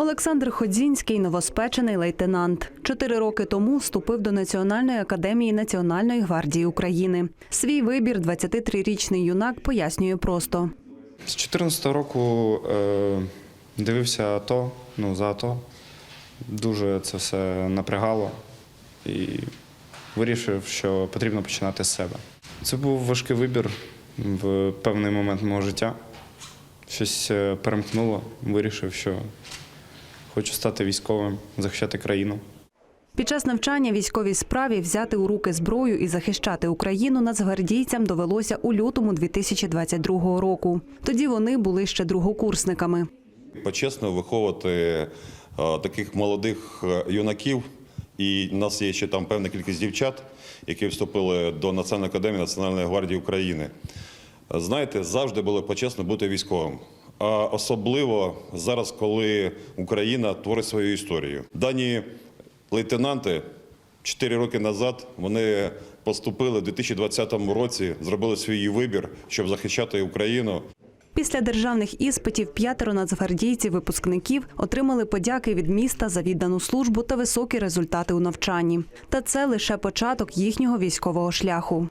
Олександр Ходзінський новоспечений лейтенант. Чотири роки тому вступив до Національної академії Національної гвардії України. Свій вибір 23-річний юнак пояснює просто. З 14 року е, дивився АТО, ну за АТО. Дуже це все напрягало і вирішив, що потрібно починати з себе. Це був важкий вибір в певний момент мого життя. Щось е, перемкнуло, вирішив, що хочу стати військовим, захищати країну. Під час навчання військовій справі взяти у руки зброю і захищати Україну нацгвардійцям довелося у лютому 2022 року. Тоді вони були ще другокурсниками. Почесно виховувати е, таких молодих е, юнаків. І в нас є ще там певна кількість дівчат, які вступили до Національної академії Національної гвардії України. Знаєте, завжди було почесно бути військовим. А особливо зараз, коли Україна творить свою історію. Дані лейтенанти 4 роки назад вони поступили в 2020 році, зробили свій вибір, щоб захищати Україну. Після державних іспитів п'ятеро нацгвардійців випускників отримали подяки від міста за віддану службу та високі результати у навчанні. Та це лише початок їхнього військового шляху.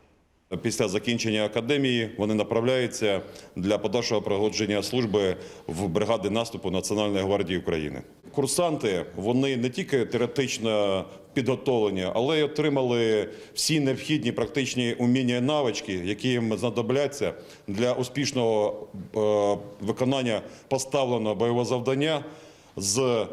Після закінчення академії вони направляються для подальшого проходження служби в бригади наступу Національної гвардії України. Курсанти вони не тільки теоретично підготовлені, але й отримали всі необхідні практичні уміння і навички, які їм знадобляться для успішного е, виконання поставленого бойового завдання з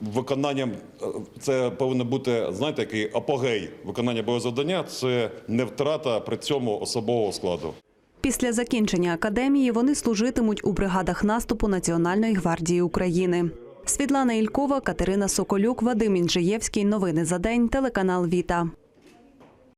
виконанням е, це повинно бути, знаєте, який апогей виконання боєзавдання це не втрата при цьому особового складу. Після закінчення академії вони служитимуть у бригадах наступу Національної гвардії України. Світлана Ількова, Катерина Соколюк, Вадим Інжиєвський. Новини за день. Телеканал Віта.